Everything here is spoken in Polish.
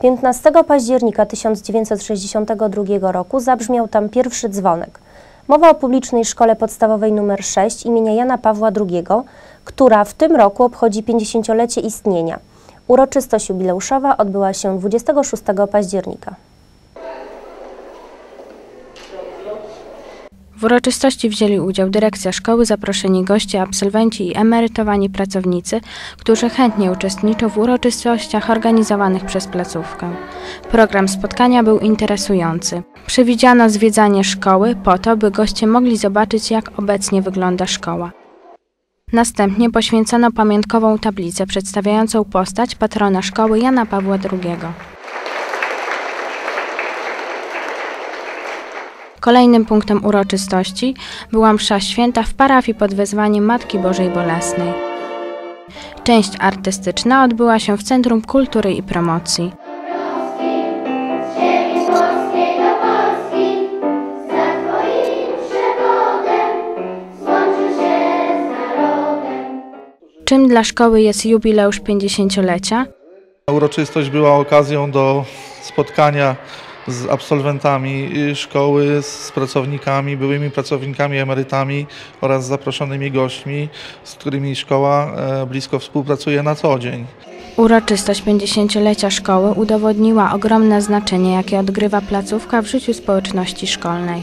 15 października 1962 roku zabrzmiał tam pierwszy dzwonek. Mowa o publicznej szkole podstawowej nr 6 imienia Jana Pawła II, która w tym roku obchodzi 50-lecie istnienia. Uroczystość jubileuszowa odbyła się 26 października. W uroczystości wzięli udział dyrekcja szkoły, zaproszeni goście, absolwenci i emerytowani pracownicy, którzy chętnie uczestniczą w uroczystościach organizowanych przez placówkę. Program spotkania był interesujący. Przewidziano zwiedzanie szkoły po to, by goście mogli zobaczyć, jak obecnie wygląda szkoła. Następnie poświęcono pamiątkową tablicę przedstawiającą postać patrona szkoły Jana Pawła II. Kolejnym punktem uroczystości była msza święta w parafii pod wezwaniem Matki Bożej Bolesnej. Część artystyczna odbyła się w Centrum Kultury i Promocji. Czym dla szkoły jest jubileusz 50-lecia? Uroczystość była okazją do spotkania z absolwentami y, szkoły, z pracownikami, byłymi pracownikami, emerytami oraz zaproszonymi gośćmi, z którymi szkoła e, blisko współpracuje na co dzień. Uroczystość 50-lecia szkoły udowodniła ogromne znaczenie, jakie odgrywa placówka w życiu społeczności szkolnej.